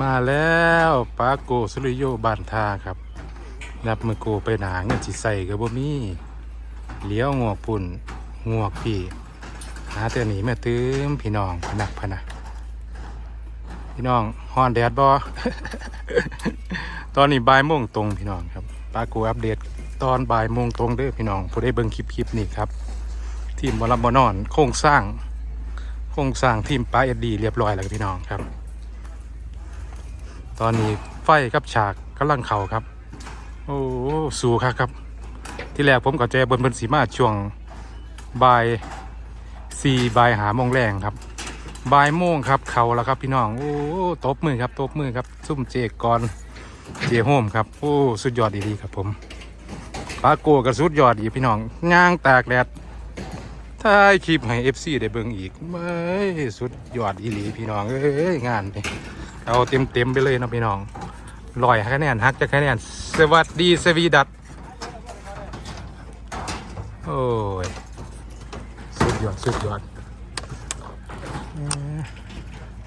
มาแล้วปาโกสุริโยบานทาครับ นับมือโกไปหนาเงินสิใส่กับบ่มีเลี้ยวงวกปุ่นงวกพี่หาแต่หนีแม่ตื้มพี่น้องพนักพนะพี่น้องฮอนแดดบ่ตอนนี้บ่ายโมงตรงพี่น้องครับปาโกอัปเดตตอนบ่ายโมงตรงเด้อพี่น้องผู้ได้เบิ่งคลิปคลิปนี้ครับ ทีมบอลบอนอนโครงสร้างโครงสร้างทีมปลาเอ็ดดีเรียบร้อยแล้วพี่น้องครับ ตอนนี้ไฟกับฉากกำลังเข่าครับ โอ้สู้ครับครับ ที่แรกผมก็เจบนบนสีมาช่วงบ่ายสี่บ่ายหาโมงแรงครับบ่ายโมงครับเข่าแล้วครับพี่น้องโอ้ตบมือครับตบมือครับซุ่มเจกกรเจโฮมครับโอ้สุดยอดดีๆครับผมปลาโกกับสุดยอดอีกพี่น้องย่างแตกแดดถ้าคลิปให้เอฟซีได้เบิ่งอีกเอ้ยสุดยอดอีหลีพี่น้องเอ้ยงานนี่ เอาเต็มเต็มๆไปเลยนะพี่น้องลอยคะแนนฮักจะคะแนนสวัสดีสวีดัตโอ้ย สุดยอด สุดยอดเอ้อ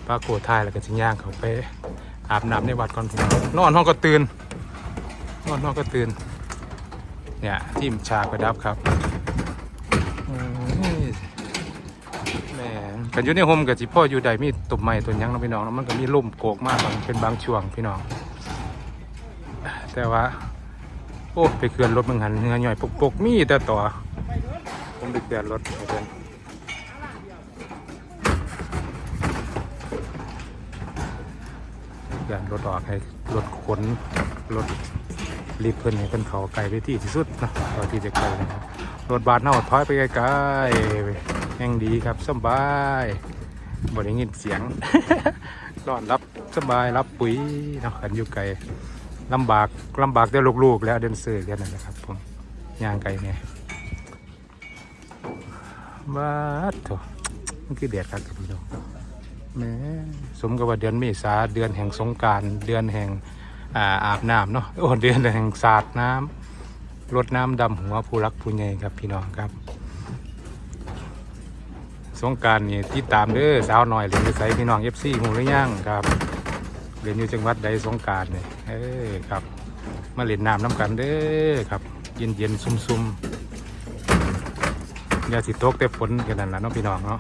ปรากฏทายแล้วก็จิย่างเขาไป อาบน้ำในวัดก่อนพี่น้องนอนห้องก็ตื่นนอนห้องก็ตื่น เนี่ยทีมฉากประดับครับเอ้ย แหม กันอยู่ในโฮมกับจิพ่ออยู่ใดมีตุ่มไม้ตัวยังเนาะพี่น้องแล้วมันก็มีล่มโกกมากบางเป็นบางช่วงพี่น้อง แต่ว่า โอ้ไปเคลื่อนรถมึงหันเงือหน่อยปกๆมีแต่ต่อผมดึกแดดรถเพื่อนแดดรถออกให้รถขนรถรีบเพิ่นให้เพิ่นเขาไกลไปที่ที่สุดนะต่อที่จะไกลนะครับรถบาดเน่าถอยไปไกลๆ ยังดีครับสบายบ่ได้ยินเสียงนอนรับสบายรับปุ๋ยเนาะกันอยู่ไกลลำบากลำบากแต่ลูกๆ แล้วเดินเสือแค่นั้นนะครับผมย่างไกลเนี่ยบาดโถมันคือแดดครับพี่น้องแหม่สมกับว่าเดือนเมษาเดือนแห่งสงกรารเดือนแห่งอ่าอาบน้ำเนาะโอ้เดือนแห่งสาดน้ำรดน้ำดำหัวผู้รักผู้ใหญ่ครับพี่น้องครับ สงการนี่ที่ตามเด้อสาวหน่อยเรียนไปใส่พี่น้องเอฟซีหูหรือยังครับเรียนอยู่จังหวัดใดสงการเนี่ยเออครับ มาเล่นน้ำน้ำกันเด้อครับ เย็นเย็นซุ่มซุ่มอย่าสิตกแต่ฝนกันนั่นแหละเนาะพี่น้องเนาะ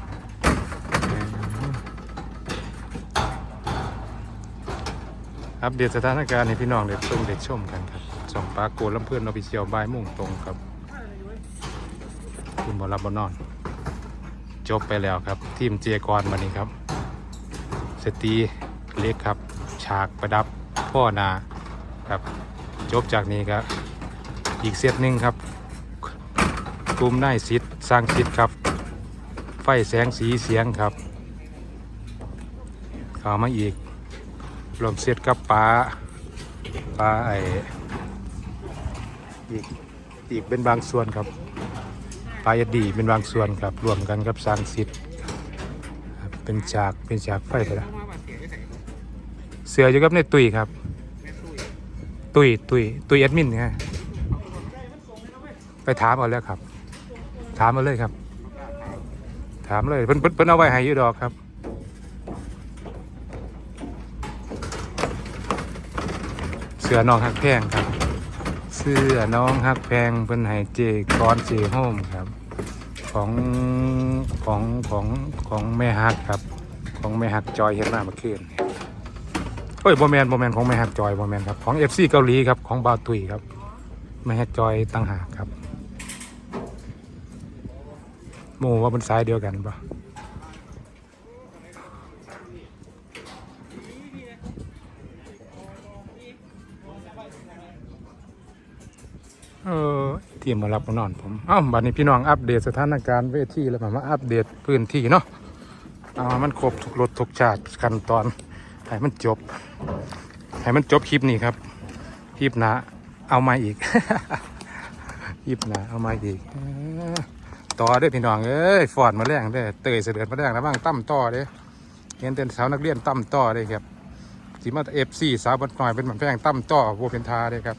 อัปเดตสถานการณ์ให้พี่น้องได้ชมได้ชมกันครับสองปลาโกลำเพื่อนเราไปเชียวบายมุ่งตรงครับ คุณบอรับบอนอน จบไปแล้วครับ ทีมเจียกรวันนี้ครับ สตีเล็กครับ ฉากประดับพ่อนาครับ จบจากนี้ครับ อีกเซตหนึ่งครับกลุ่มนายสิทธิ์สร้างสิทธิ์ครับ ไฟแสงสีเสียงครับเข้ามาอีกรวมเซตกับปลาปลาไออีกอีกเป็นบางส่วนครับ ปลายดีเป็นบางส่วนครับรวมกันกับสร้างสิทธิ์เป็นฉากเป็นฉากไฟไปแล้วเสืออยู่กับในตุยครับ ตุยตุยตุยแอดมินเนี่ยไปถามเอาแล้วครับ ถามมาเลยครับ ถามเลยเพิ่นเพิ่นเพิ่นเอาไว้ให้ยูดอกครับเสือน้องหักแพงครับ เสื้อน้องฮักแพงเป็นไฮเจกอนเจโฮมครับ ของของของของแม่ฮักครับ ของแม่ฮักจอยเฮ็ดมาเคลื่อนเฮ้ยโบแมนโบแมนของแม่ฮักจอยโบแมนครับของเอฟซีเกาหลีครับของบาตุยครับแม่ฮักจอยตั้งหากครับโมว่าเป็นสายเดียวกันปะ เออทีมมารับมานอนผมเอ้าบัดนี้พี่น้องอัปเดตสถานการณ์เวทีแล้วมามาอัปเดตพื้นที่เนาะเอาให้มันครบทุกรถทุกชาติขั้นตอนให้มันจบให้มันจบคลิปนี้ครับคลิปหนาเอามาอีกคลิปหนาเอามาอีกต่อเด้พี่น้องเอ้ยฟอดมาแรงเด้เตยเสด็จมาแรงแล้วบ้างตั้มต่อเด้เห็นเต้นสาวนักเรียนตั้มต่อเด้ครับสีมาเอฟซีสาวบัดหน่อยเป็นเหมือนแพงตั้มต่อวัวเป็นทาเด้ครับ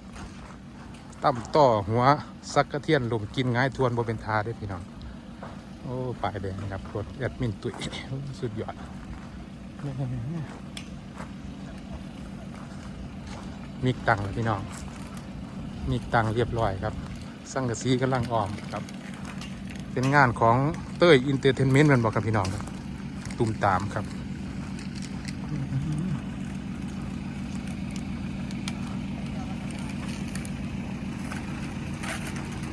ตั้มต่อหัวซักกระเทียนลมกินง่ายทวนบเป็นทาได้พี่น้อง โอ้ปลายแดงครับรถแอดมินตุ๋ยสุดยอดมีตังค์แล้วพี่น้อง มีตังค์เรียบร้อยครับ สังกะสีกำลังออมครับ เป็นงานของเต้ยอินเตอร์เทนเมนต์มันบอกกับพี่น้องครับ ตุ่มตามครับ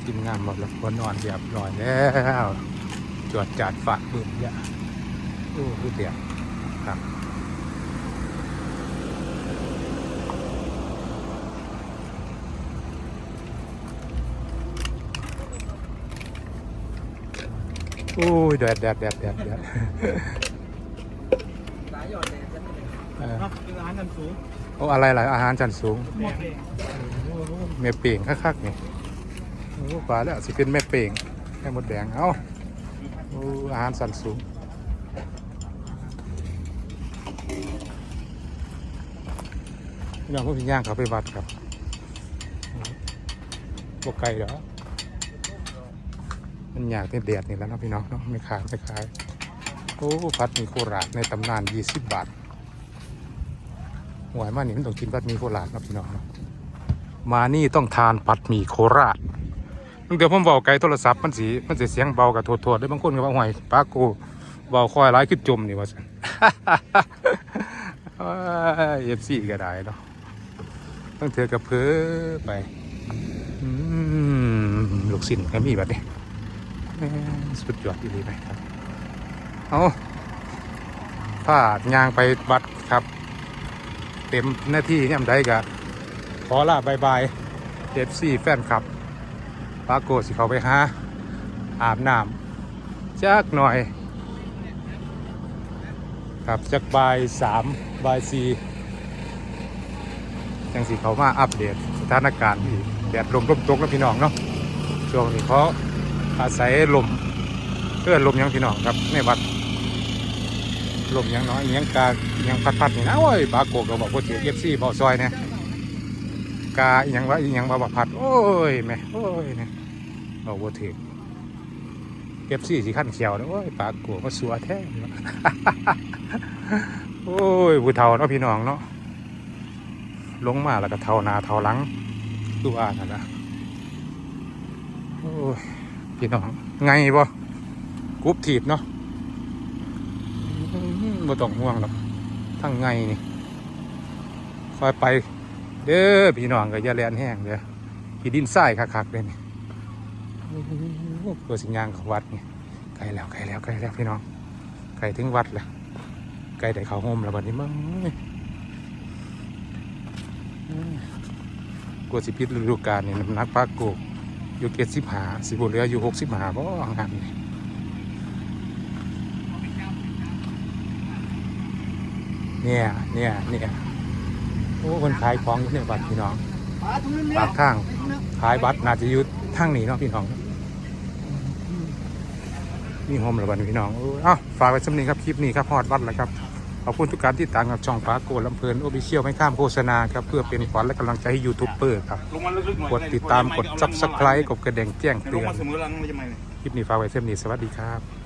ทีมงานบอกแล้วคนนอนเรียบร้อยแล้วจวดจัดฝากบึ้มยาโอ้คือเดียวครับโอ้ยแดดแดดแดดแดดแดดสายหยอดแดงจะไม่ได้เออเนาะเป็นอาหารกันสูงโอ้อะไรหลายอาหารชั้นสูงหมดเลยแม่เป่งคักๆนี่โอ้ปลาแล้วสิเป็นแม่เป่งแม่มดแดง เอ้าอ้อาหารสันสูงพี่น้องพวกพี่ย่างเขาไปวัดครับบกไก่เหรอ มันอยากในแดดนี่แล้วนะพี่น้องเนาะไม่ขายไม่ขาย โอ้พัดมีโคราชในตำนาน20บบาทหวยมากนี่มันต้องกินพัดมีโคราชนะพี่น้องเนาะมานี่ต้องทานผัดหมี่โคราช ตั้งแต่ผมเบาไกลโทรศัพท์มันสีมันสีเสียงเบากับโทษๆได้บางคนก็ว่าห่วยปากูเบาคอยร้ายขึ้นจมนี่ว่าสันเอฟซีก็ได้เนาะต้องเถือกับเพื่อไปอืมลูกศิลป์ก็มีแบบนี้แหม่สุดยอดดีไปครับเอาพาดยางไปวัดครับ เต็มหน้าที่ย่ำใดกะขอลาบายบายเอฟซีแฟนคลับ ปาโกสิเขาไปหาอาบน้ำจักหน่อย ครับจักบายสามบายสี่ยังสิเขามาอัปเดตสถานการณ์แดดลมลมตกแล้วพี่น้องเนาะช่วงนี้เขาอาศัยลมเพื่อลมยังพี่น้องครับในวัดลมยังน้อยยังกายังพัดพัดๆนี่นะโอ้ยปาโกก็บอกว่าเสียเอฟซีบอกซอยเนี่ย กาอหยังว่าอหยังว่าบัพัด โอ้ยแม่โอ้ยเนี่ยบอกว่าถึงเก็บซี่สีขั้นเขียวนะโอ้ยปากกลัวมาสัวแท้โอ้ยผู้เฒ่าเนาะพี่น้องเนาะลงมาแล้วก็เท่านาเท่าหลังดูว่านั่นะโอ้ยพี่น้องไงบ่กรุบถีบเนาะอื้อบ่ต้องห่วงหรอกทั้งไงนี่คอยไป เด้อพี่น้องก็อย่าแลนแห้งเด้อพี่ดินทรายคักๆเลยนี่ตัวสิงยางเขาวัดนี่ไกลแล้วไกลแล้วไกลแล้วพี่น้องไกลถึงวัดแล้วไกลได้เขาโฮมแล้วบัดนี้มั้งกลัวสิพิษฤดูกาลนี่น้ำหนักปลาโกกอยู่เกตสิบหาสิบเหลืออยู่หกสิบหาบ่งานนี่เนี่ยเนี่ยเนี่ย โอ้คนขายของอยู่เนี่ยบัดพี่น้องปลาทุนปากข้างขายบัตรน่าจะอยู่ทางนี้เนาะพี่น้องนี่โฮมระบันพี่น้องเออเอ้าฝากไว้สำนีครับคลิปนี้ครับฮอดวัดแล้วครับขอบคุณทุกการที่ตามกับช่องปาโกลำเพลินโอบิเชียลไม่ข้ามโฆษณาครับเพื่อเป็นขวัญและกำลังใจให้ยูทูบเบอร์ครับลงมาลึกๆหน่อยกดติดตามกดซับสไครต์กดกระดิ่งแจ้งลเตืงอนมาเสมอลังไม่ใช่ไหมคลิปนี้ฝากไว้เส้นนี้สวัสดีครับ